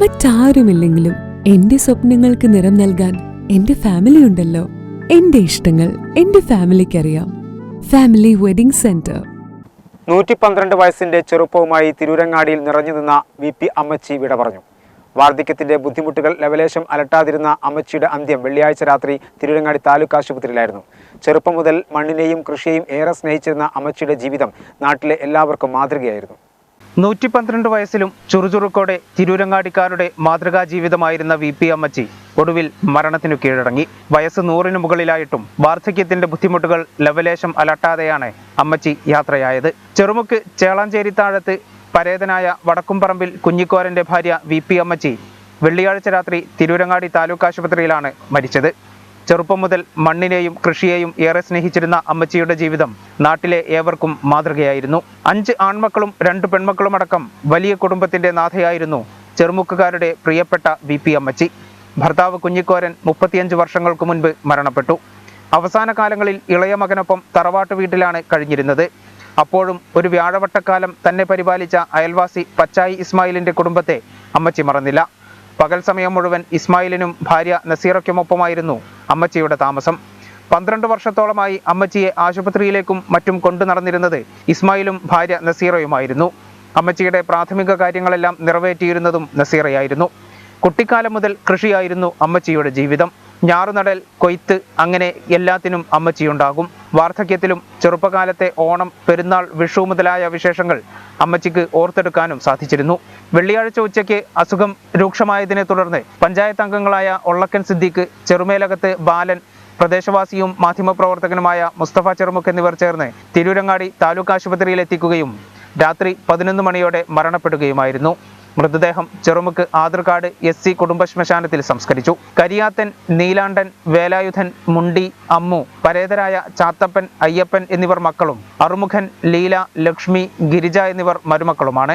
മറ്റാരുമില്ലെങ്കിലും എന്റെ സ്വപ്നങ്ങൾക്ക് നിറം നൽകാൻ എന്റെ ഫാമിലി ഉണ്ടല്ലോ. എന്റെ ഇഷ്ടങ്ങൾ എന്റെ ഫാമിലിക്കറിയാം ഫാമിലി വെഡിംഗ് സെന്റർ നൂറ്റി പന്ത്രണ്ട് വയസ്സിന്റെ ചെറുപ്പവുമായി തിരൂരങ്ങാടിയിൽ നിറഞ്ഞു നിന്ന വി പി അമ്മച്ചി വിട പറഞ്ഞു. വാർദ്ധക്യത്തിന്റെ ബുദ്ധിമുട്ടുകൾ ലവലേശം അലട്ടാതിരുന്ന അമ്മച്ചിയുടെ അന്ത്യം വെള്ളിയാഴ്ച രാത്രി തിരൂരങ്ങാടി താലൂക്ക് ആശുപത്രിയിലായിരുന്നു. ചെറുപ്പം മുതൽ മണ്ണിനെയും കൃഷിയെയും ഏറെ സ്നേഹിച്ചിരുന്ന അമ്മച്ചിയുടെ ജീവിതം നാട്ടിലെ എല്ലാവർക്കും മാതൃകയായിരുന്നു. നൂറ്റി പന്ത്രണ്ട് വയസ്സിലും ചുറുചുറുക്കോടെ തിരൂരങ്ങാടിക്കാരുടെ മാതൃകാ ജീവിതമായിരുന്ന വി പി അമ്മച്ചി ഒടുവിൽ മരണത്തിനു കീഴടങ്ങി. വയസ്സ് നൂറിന് മുകളിലായിട്ടും വാർദ്ധക്യത്തിന്റെ ബുദ്ധിമുട്ടുകൾ ലവലേശം അലട്ടാതെയാണ് അമ്മച്ചി യാത്രയായത്. ചെറുമുക്ക് ചേളാഞ്ചേരി താഴത്ത് പരേതനായ വടക്കുംപറമ്പിൽ കുഞ്ഞിക്കോരന്റെ ഭാര്യ വി പി അമ്മച്ചി വെള്ളിയാഴ്ച രാത്രി തിരൂരങ്ങാടി താലൂക്ക് ആശുപത്രിയിലാണ് മരിച്ചത്. ചെറുപ്പം മുതൽ മണ്ണിനെയും കൃഷിയെയും ഏറെ സ്നേഹിച്ചിരുന്ന അമ്മച്ചിയുടെ ജീവിതം നാട്ടിലെ ഏവർക്കും മാതൃകയായിരുന്നു. അഞ്ച് ആൺമക്കളും രണ്ട് പെൺമക്കളും അടക്കം വലിയ കുടുംബത്തിന്റെ നാഥയായിരുന്നു ചെറുമുക്കുകാരുടെ പ്രിയപ്പെട്ട വി പി അമ്മച്ചി. ഭർത്താവ് കുഞ്ഞിക്കോരൻ മുപ്പത്തിയഞ്ച് വർഷങ്ങൾക്ക് മുൻപ് മരണപ്പെട്ടു. അവസാന കാലങ്ങളിൽ ഇളയ മകനൊപ്പം തറവാട്ട് വീട്ടിലാണ് കഴിഞ്ഞിരുന്നത്. അപ്പോഴും ഒരു വ്യാഴവട്ടക്കാലം തന്നെ പരിപാലിച്ച അയൽവാസി പച്ചായി ഇസ്മായിലിന്റെ കുടുംബത്തെ അമ്മച്ചി മറന്നില്ല. പകൽ സമയം മുഴുവൻ ഇസ്മായിലിനും ഭാര്യ നസീറയ്ക്കുമൊപ്പമായിരുന്നു അമ്മച്ചിയുടെ താമസം. പന്ത്രണ്ട് വർഷത്തോളമായി അമ്മച്ചിയെ ആശുപത്രിയിലേക്കും മറ്റും കൊണ്ടു നടന്നിരുന്നത് ഇസ്മായിലും ഭാര്യ നസീറയുമായിരുന്നു. അമ്മച്ചിയുടെ പ്രാഥമിക കാര്യങ്ങളെല്ലാം നിറവേറ്റിയിരുന്നതും നസീറയായിരുന്നു. കുട്ടിക്കാലം മുതൽ കൃഷിയായിരുന്നു അമ്മച്ചിയുടെ ജീവിതം. ഞാറുനടൽ കൊയ്ത്ത് അങ്ങനെ എല്ലാത്തിനും അമ്മച്ചിയുണ്ടാകും. വാർദ്ധക്യത്തിലും ചെറുപ്പകാലത്തെ ഓണം പെരുന്നാൾ വിഷു മുതലായ വിശേഷങ്ങൾ അമ്മച്ചിക്ക് ഓർത്തെടുക്കാനും സാധിച്ചിരുന്നു. വെള്ളിയാഴ്ച ഉച്ചയ്ക്ക് അസുഖം രൂക്ഷമായതിനെ തുടർന്ന് പഞ്ചായത്ത് അംഗങ്ങളായ ഒള്ളക്കൻ സിദ്ദിഖ് ചെറുമേലകത്ത് ബാലൻ പ്രദേശവാസിയും മാധ്യമപ്രവർത്തകനുമായ മുസ്തഫ ചെറുമുക്ക് എന്നിവർ ചേർന്ന് തിരൂരങ്ങാടി താലൂക്ക് ആശുപത്രിയിൽ എത്തിക്കുകയും രാത്രി പതിനൊന്ന് മണിയോടെ മരണപ്പെടുകയുമായിരുന്നു. മൃതദേഹം ചെറുമുക്ക് ആതിർക്കാട് എസ് സി കുടുംബ ശ്മശാനത്തിൽ സംസ്കരിച്ചു. കരിയാത്തൻ നീലാണ്ടൻ വേലായുധൻ മുണ്ടി അമ്മു പരേതരായ ചാത്തപ്പൻ അയ്യപ്പൻ എന്നിവർ മക്കളും അറുമുഖൻ ലീല ലക്ഷ്മി ഗിരിജ എന്നിവർ മരുമക്കളുമാണ്.